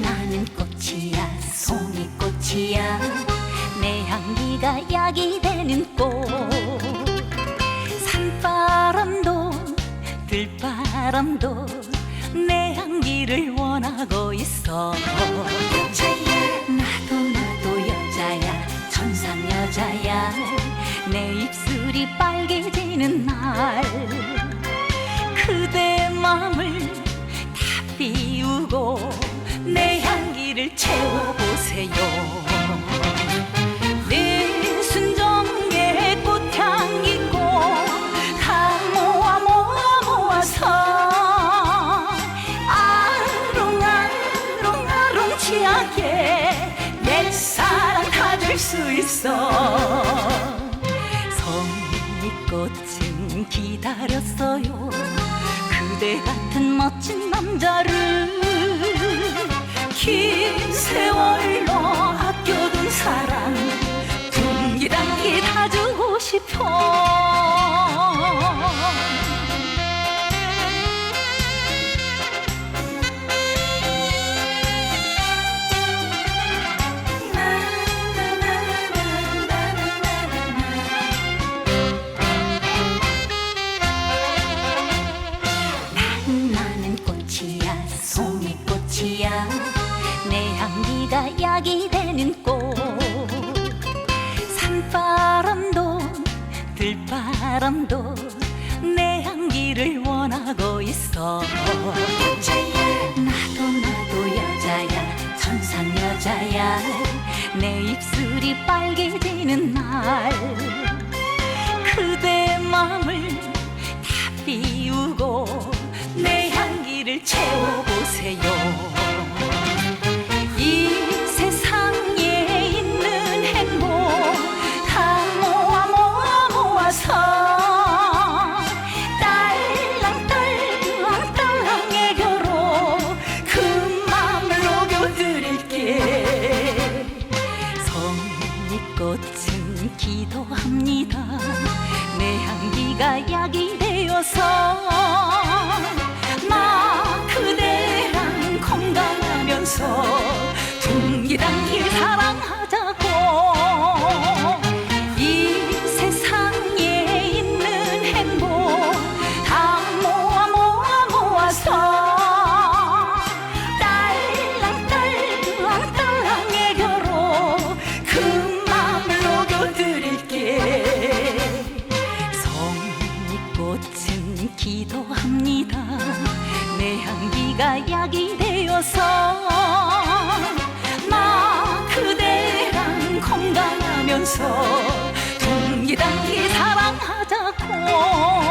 나는 꽃이야 송이 꽃이야. 내 향기가 약이 되는 꽃 들바람도 내 향기를 원하고 있어. 나도 나도 여자야 천상 여자야. 내 입술이 빨개지는 날 그대 맘을 다 비우고 내 향기를 채워보세요 있어. 성미꽃은 기다렸어요. 그대 같은 멋진 남자를 긴 세월로 아껴둔 사랑. 분기단기 다 주고 싶어 들바람도 내 향기를 원하고 있어. 나도 나도 여자야 천상 여자야. 내 입술이 빨개 기도합니다. 내 향기가 약이 되어서 나 그대랑 건강하면서 둥기단기 사랑하자 약이 되어서 나 그대랑 건강하면서 동기당기 사랑하자고.